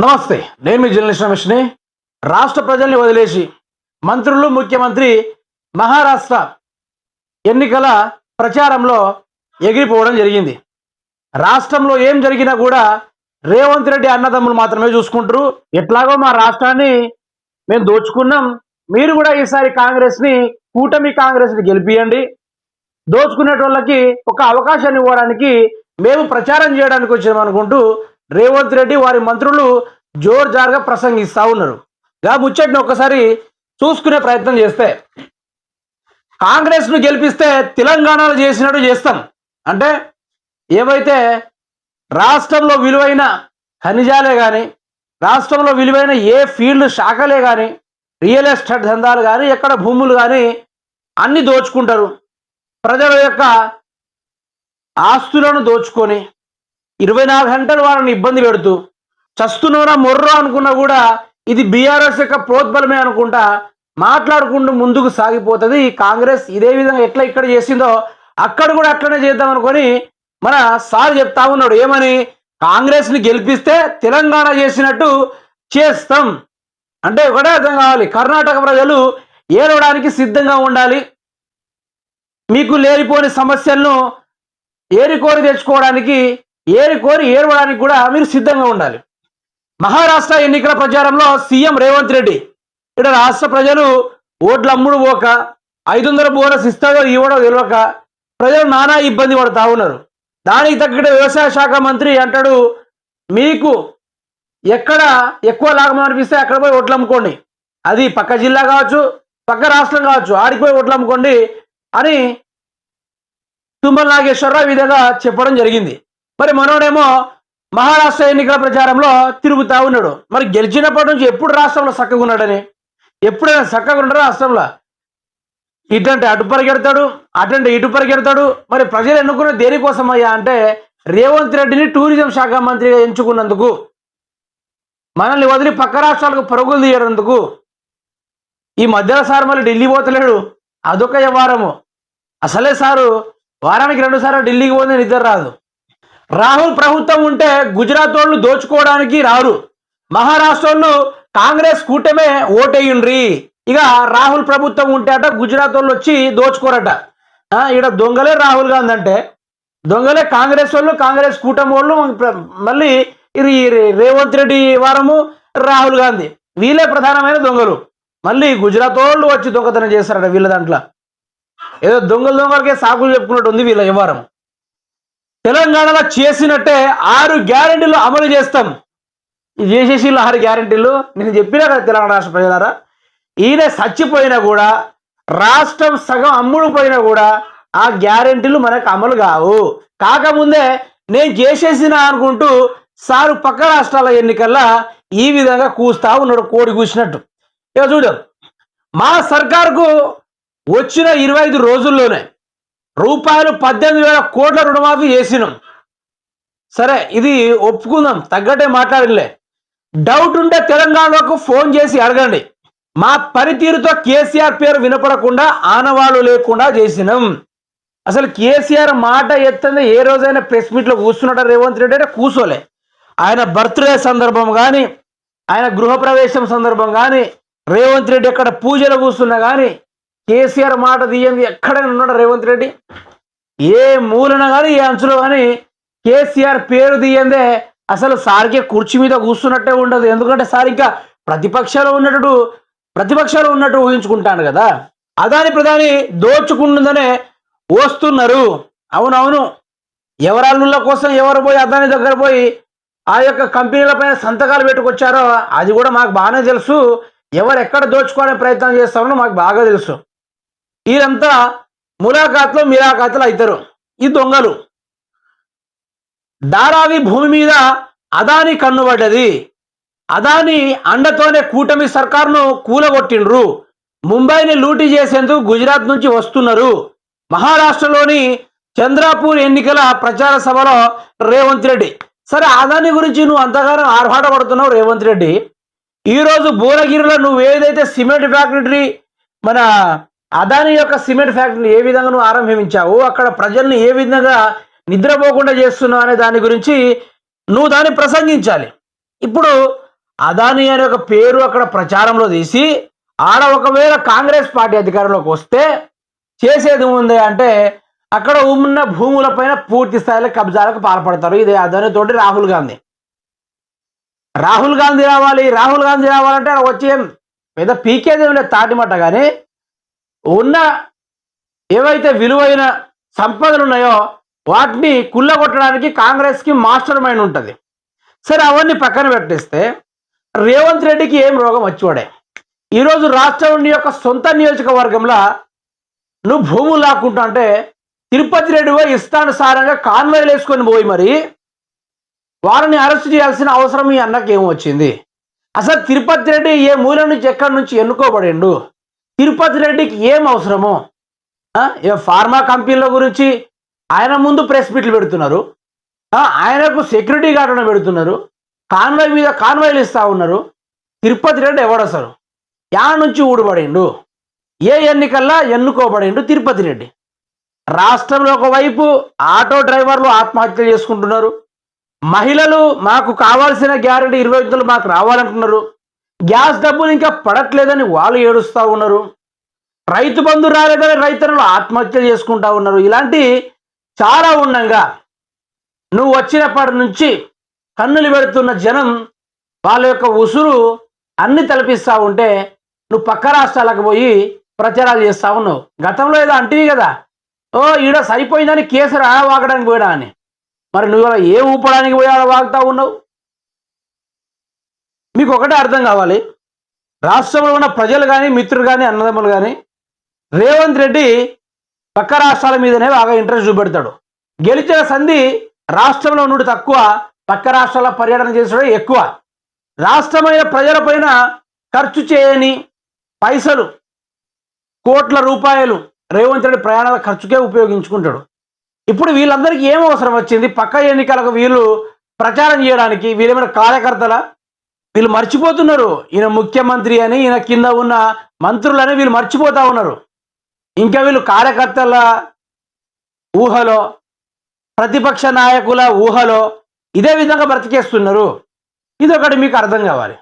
నమస్తే నేను మీ జర్నలిస్ట్ రమేష్ని. రాష్ట్ర ప్రజల్ని వదిలేసి మంత్రులు ముఖ్యమంత్రి మహారాష్ట్ర ఎన్నికల ప్రచారంలో ఎగిరిపోవడం జరిగింది. రాష్ట్రంలో ఏం జరిగినా కూడా రేవంత్ రెడ్డి అన్నదమ్ములు మాత్రమే చూసుకుంటారు. ఎట్లాగో మా రాష్ట్రాన్ని మేము దోచుకున్నాం. మీరు కూడా ఈసారి కాంగ్రెస్ని కూటమి కాంగ్రెస్ని గెలిపియండి. దోచుకునేటోళ్ళకి ఒక అవకాశాన్ని ఇవ్వడానికి మేము ప్రచారం చేయడానికి వచ్చాము అనుకుంటూ రేవంత్ రెడ్డి వారి మంత్రులు జోర్జార్గా ప్రసంగిస్తూ ఉన్నారు. గా ముచ్చట్ని ఒక్కసారి చూసుకునే ప్రయత్నం చేస్తే కాంగ్రెస్ను గెలిపిస్తే తెలంగాణలో చేసినట్టు చేస్తాం. అంటే ఏవైతే రాష్ట్రంలో విలువైన ఖనిజాలే కానీ రాష్ట్రంలో విలువైన ఏ ఫీల్డ్ శాఖలే కానీ రియల్ ఎస్టేట్ దందాలు కానీ ఎక్కడ భూములు కానీ అన్ని దోచుకుంటారు. ప్రజల యొక్క ఆస్తులను దోచుకొని ఇరవై నాలుగు గంటలు వాళ్ళని ఇబ్బంది పెడుతూ చస్తున్నవరా మొర్రో అనుకున్నా కూడా ఇది బీఆర్ఎస్ యొక్క ప్రోద్బలమే అనుకుంటా మాట్లాడుకుంటూ ముందుకు సాగిపోతుంది. కాంగ్రెస్ ఇదే విధంగా ఎట్లా ఇక్కడ చేసిందో అక్కడ కూడా అట్లనే చేద్దాం అనుకొని మన సార్ చెప్తా ఉన్నాడు. ఏమని? కాంగ్రెస్ని గెలిపిస్తే తెలంగాణ చేసినట్టు చేస్తాం. అంటే ఒకటే అర్థం కావాలి. కర్ణాటక ప్రజలు ఏడవడానికి సిద్ధంగా ఉండాలి. మీకు లేనిపోని సమస్యలను ఏరికోరి తెచ్చుకోవడానికి ఏరికోరి ఏరవడానికి కూడా మీరు సిద్ధంగా ఉండాలి. మహారాష్ట్ర ఎన్నికల ప్రచారంలో సీఎం రేవంత్ రెడ్డి ఇక్కడ రాష్ట్ర ప్రజలు ఓట్లు అమ్ముడు పోక ఐదు వందల బోనస్ ఇస్తాడో ఇవ్వడో తెలియక ప్రజలు నానా ఇబ్బంది పడుతూ ఉన్నారు. దానికి తగ్గట్టు వ్యవసాయ శాఖ మంత్రి అంటాడు మీకు ఎక్కడ ఎక్కువ లాభం అనిపిస్తే అక్కడ పోయి ఓట్లు అమ్ముకోండి. అది పక్క జిల్లా కావచ్చు పక్క రాష్ట్రం కావచ్చు ఆడిపోయి ఓట్లు అమ్ముకోండి అని తుమ్మల నాగేశ్వరరావు విధంగా చెప్పడం జరిగింది. మరి మనోడేమో మహారాష్ట్ర ఎన్నికల ప్రచారంలో తిరుగుతా ఉన్నాడు. మరి గెలిచినప్పటి నుంచి ఎప్పుడు రాష్ట్రంలో చక్కగా ఉన్నాడని? ఎప్పుడైనా చక్కగా ఉండడు రాష్ట్రంలో? ఇటంటే అటు పరిగెడతాడు అటంటే ఇటు పరిగెడతాడు. మరి ప్రజలు ఎన్నుకున్న దేనికోసం అయ్యా అంటే రేవంత్ రెడ్డిని టూరిజం శాఖ మంత్రిగా ఎంచుకున్నందుకు మనల్ని వదిలి పక్క రాష్ట్రాలకు పరుగులు తీయడందుకు ఈ మధ్యలో సార్ మళ్ళీ ఢిల్లీ పోతలేడు. అదొక వ్యవహారము. అసలే సారు వారానికి రెండు సార్లు ఢిల్లీకి పోతే నిద్ర రాదు. రాహుల్ ప్రభుత్వం ఉంటే గుజరాత్ వాళ్ళు దోచుకోవడానికి రారు. మహారాష్ట్ర వాళ్ళు కాంగ్రెస్ కూటమే ఓటేయుండ్రి. ఇక రాహుల్ ప్రభుత్వం ఉంటే అట గుజరాత్ వాళ్ళు వచ్చి దోచుకోరట. ఇక్కడ ఈడ దొంగలే రాహుల్ గాంధీ అంటే. దొంగలే కాంగ్రెస్ వాళ్ళు కాంగ్రెస్ కూటమి వాళ్ళు మళ్ళీ ఇది రేవంత్ రెడ్డి వారము రాహుల్ గాంధీ. వీళ్ళే ప్రధానమైన దొంగలు. మళ్ళీ గుజరాత్ వాళ్ళు వచ్చి దొంగతనం చేస్తారట వీళ్ళ దాంట్లో. ఏదో దొంగలు దొంగలకే సాకులు చెప్పుకున్నట్టు ఉంది వీళ్ళ వ్యవహారం. తెలంగాణలో చేసినట్టే ఆరు గ్యారంటీలు అమలు చేస్తాం. ఇది చేసేసి ఆరు గ్యారెంటీలు. నేను చెప్పినా కదా తెలంగాణ రాష్ట్ర ప్రజలారా? ఈయన చచ్చిపోయినా కూడా రాష్ట్రం సగం అమ్ముడు పోయినా కూడా ఆ గ్యారెంటీలు మనకు అమలు కావు. కాకముందే నేను చేసేసిన అనుకుంటూ సారు పక్క రాష్ట్రాల ఎన్నికల్లో ఈ విధంగా కూస్తా ఉన్నాడు కోడి కూసినట్టు. ఇక చూడు మా సర్కార్కు వచ్చిన ఇరవై ఐదు రోజుల్లోనే రూపాయలు పద్దెనిమిది వేల కోట్ల రుణమాఫీ చేసినాం. సరే ఇది ఒప్పుకుందాం తగ్గట్టే మాట్లాడలే. డౌట్ ఉంటే తెలంగాణకు ఫోన్ చేసి అడగండి. మా పనితీరుతో కేసీఆర్ పేరు వినపడకుండా ఆనవాళ్ళు లేకుండా చేసినాం. అసలు కేసీఆర్ మాట ఎత్తంది ఏ రోజైనా ప్రెస్ మీట్లో కూర్చున్నాడు రేవంత్ రెడ్డి అంటే కూర్చోలే ఆయన బర్త్డే సందర్భం కానీ ఆయన గృహప్రవేశం సందర్భం కానీ రేవంత్ రెడ్డి ఎక్కడ పూజలు కూర్చున్నా కానీ కేసీఆర్ మాట తీయంది ఎక్కడైనా ఉన్నాడు రేవంత్ రెడ్డి? ఏ మూలన కానీ ఏ అంచులో కానీ కేసీఆర్ పేరు తీయందే అసలు సార్కే కుర్చీ మీద కూర్చున్నట్టే ఉండదు. ఎందుకంటే సార్ ఇంకా ప్రతిపక్షాలు ఉన్నట్టు ప్రతిపక్షాలు ఉన్నట్టు ఊహించుకుంటాను కదా. అదాని ప్రధాని దోచుకుంటుందనే వస్తున్నారు అవునవును. ఎవరాళ్ళ కోసం ఎవరు పోయి అదాని దగ్గర పోయి ఆ యొక్క కంపెనీలపైన సంతకాలు పెట్టుకొచ్చారో అది కూడా మాకు బాగానే తెలుసు. ఎవరు ఎక్కడ దోచుకోవడానికి ప్రయత్నం చేస్తామో మాకు బాగా తెలుసు. వీరంతా ములాఖాత్లో మిలాఖాత్లు అవుతారు. ఈ దొంగలు. ధారావి భూమి మీద అదాని కన్నుబడ్డది అదాని అండతోనే కూటమి సర్కార్ను కూలగొట్టిండ్రు. ముంబైని లూటీ చేసేందుకు గుజరాత్ నుంచి వస్తున్నారు. మహారాష్ట్రలోని చంద్రాపూర్ ఎన్నికల ప్రచార సభలో రేవంత్ రెడ్డి. సరే అదాని గురించి నువ్వు అంతగానో ఆర్భాట పడుతున్నావు రేవంత్ రెడ్డి. ఈరోజు భువనగిరిలో నువ్వు ఏదైతే సిమెంట్ ఫ్యాక్టరీ మన అదాని యొక్క సిమెంట్ ఫ్యాక్టరీని ఏ విధంగా నువ్వు ఆరంభించావు? అక్కడ ప్రజల్ని ఏ విధంగా నిద్రపోకుండా చేస్తున్నావు అనే దాని గురించి నువ్వు దాన్ని ప్రసంగించాలి. ఇప్పుడు అదాని అనే ఒక పేరు అక్కడ ప్రచారంలో తీసి ఆడ ఒకవేళ కాంగ్రెస్ పార్టీ అధికారంలోకి వస్తే చేసేది ఉంది అంటే అక్కడ ఉన్న భూములపైన పూర్తి స్థాయిలో కబ్జాలకు పాల్పడతారు. ఇది అదాని తోటి రాహుల్ గాంధీ. రాహుల్ గాంధీ రావాలి రాహుల్ గాంధీ రావాలంటే వచ్చి ఏం పెద్ద పీకేది లేదు తాటిమట్ట కానీ ఉన్న ఏవైతే విలువైన సంపదలు ఉన్నాయో వాటిని కుళ్ళగొట్టడానికి కాంగ్రెస్కి మాస్టర్ మైండ్ ఉంటుంది. సరే అవన్నీ పక్కన పెట్టేస్తే రేవంత్ రెడ్డికి ఏం రోగం వచ్చివాడే? ఈరోజు రాష్ట్రం యొక్క సొంత నియోజకవర్గంలో నువ్వు భూములు లాక్కుంటా అంటే తిరుపతి రెడ్డి పోయి ఇష్టానుసారంగా కాన్వాయ్లు వేసుకొని పోయి మరి వారిని అరెస్ట్ చేయాల్సిన అవసరం ఈ అన్నకి వచ్చింది? అసలు తిరుపతి రెడ్డి ఏ మూల నుంచి ఎక్కడి నుంచి ఎన్నుకోబడిండు? తిరుపతి రెడ్డికి ఏం అవసరమో? ఏ ఫార్మా కంపెనీల గురించి ఆయన ముందు ప్రెస్ మీట్లు పెడుతున్నారు. ఆయనకు సెక్యూరిటీ గార్డును పెడుతున్నారు. కాన్వాయ్ మీద కాన్వాయ్లు ఇస్తూ ఉన్నారు. తిరుపతి రెడ్డి ఎవడు అసలు? యా నుంచి ఊడిపడిండు? ఏ ఎన్నికల్లా ఎన్నుకోబడిండు తిరుపతి రెడ్డి? రాష్ట్రంలో ఒకవైపు ఆటో డ్రైవర్లు ఆత్మహత్యలు చేసుకుంటున్నారు. మహిళలు మాకు కావాల్సిన గ్యారెంటీ ఇరవై వందలు మాకు రావాలంటున్నారు. గ్యాస్ డబ్బులు ఇంకా పడట్లేదని వాళ్ళు ఏడుస్తూ ఉన్నారు. రైతు బంధు రాలేదని రైతులు ఆత్మహత్యలు చేసుకుంటా ఉన్నారు. ఇలాంటి చాలా ఉండగా నువ్వు వచ్చినప్పటి నుంచి కన్నులు పెడుతున్న జనం వాళ్ళ యొక్క ఉసురు అన్ని తలపిస్తూ ఉంటే నువ్వు పక్క రాష్ట్రాలకు పోయి ప్రచారాలు చేస్తా ఉన్నావు. గతంలో ఏదో అంటివి కదా. ఓ ఈడ సరిపోయిందని కేసు రా వాగడానికి పోయినా అని. మరి నువ్వు ఏ ఊపడానికి పోయి ఆడ వాగుతా ఉన్నావు? మీకు ఒకటే అర్థం కావాలి. రాష్ట్రంలో ఉన్న ప్రజలు కానీ మిత్రులు కానీ అన్నదమ్ములు కానీ రేవంత్ రెడ్డి పక్క రాష్ట్రాల మీదనే బాగా ఇంట్రెస్ట్ చూపెడతాడు. గెలిచిన సంధి రాష్ట్రంలో నుండి తక్కువ పక్క రాష్ట్రాల పర్యటన చేసడం ఎక్కువ. రాష్ట్రమైన ప్రజలపైన ఖర్చు చేయని పైసలు కోట్ల రూపాయలు రేవంత్ రెడ్డి ప్రయాణాల ఖర్చుకే ఉపయోగించుకుంటాడు. ఇప్పుడు వీళ్ళందరికీ ఏం అవసరం వచ్చింది? పక్క ఎన్నికలకు వీళ్ళు ప్రచారం చేయడానికి వీళ్ళేమైనా కార్యకర్తల వీళ్ళు మర్చిపోతున్నారు. ఈయన ముఖ్యమంత్రి అని ఈయన కింద ఉన్న మంత్రులని వీళ్ళు మర్చిపోతా ఉన్నారు. ఇంకా వీళ్ళు కార్యకర్తల ఊహలో ప్రతిపక్ష నాయకుల ఊహలో ఇదే విధంగా బ్రతికేస్తున్నారు. ఇదొకటి మీకు అర్థం కావాలి.